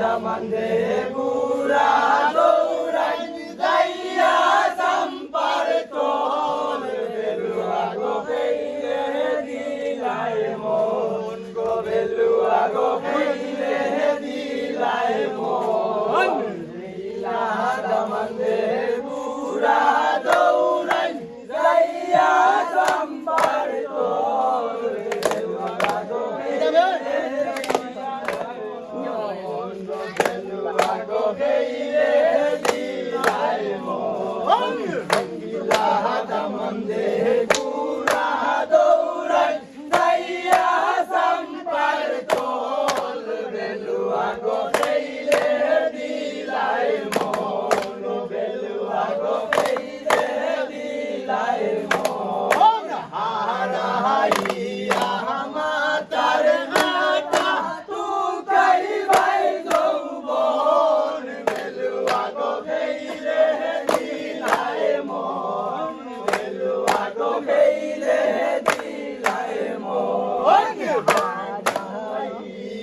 da mandegu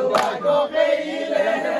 I Yeshua Gobeile.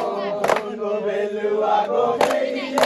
I agro, crazy.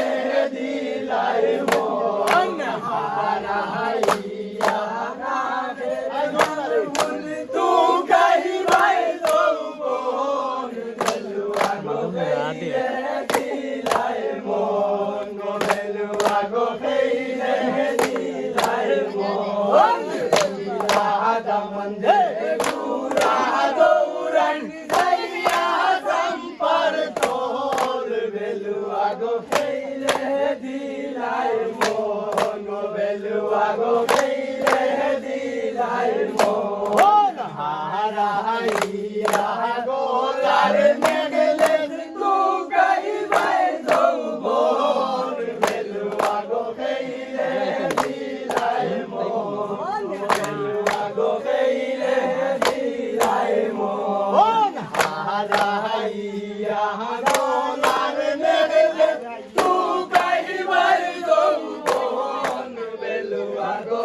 সাজাইয়া দোলার মেলে তু কহিবার যৌবন বেলুয়া গো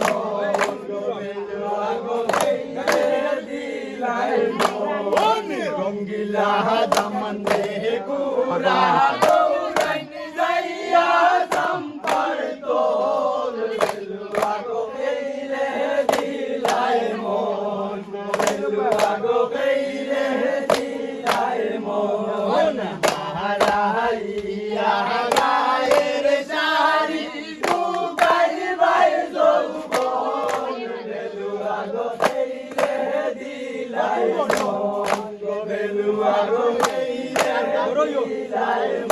মন গো বেলুয়া রঙ্গিলা দমন দে কুরা দিলাই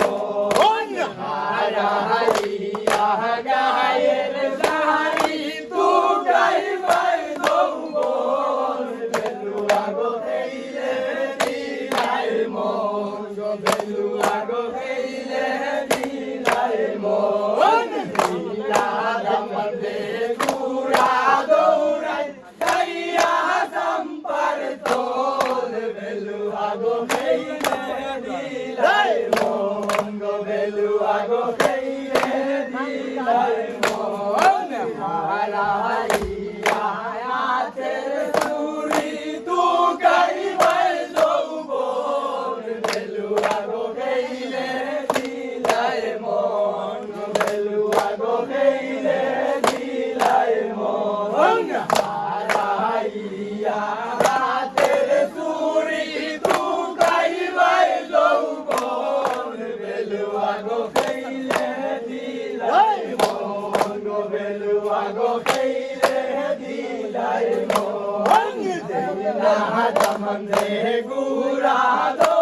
राधा मंदिर गुरा दो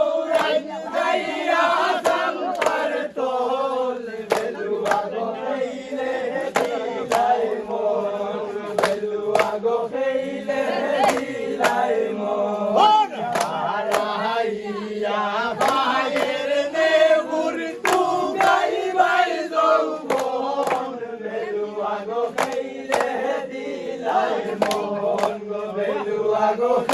বেলুয়া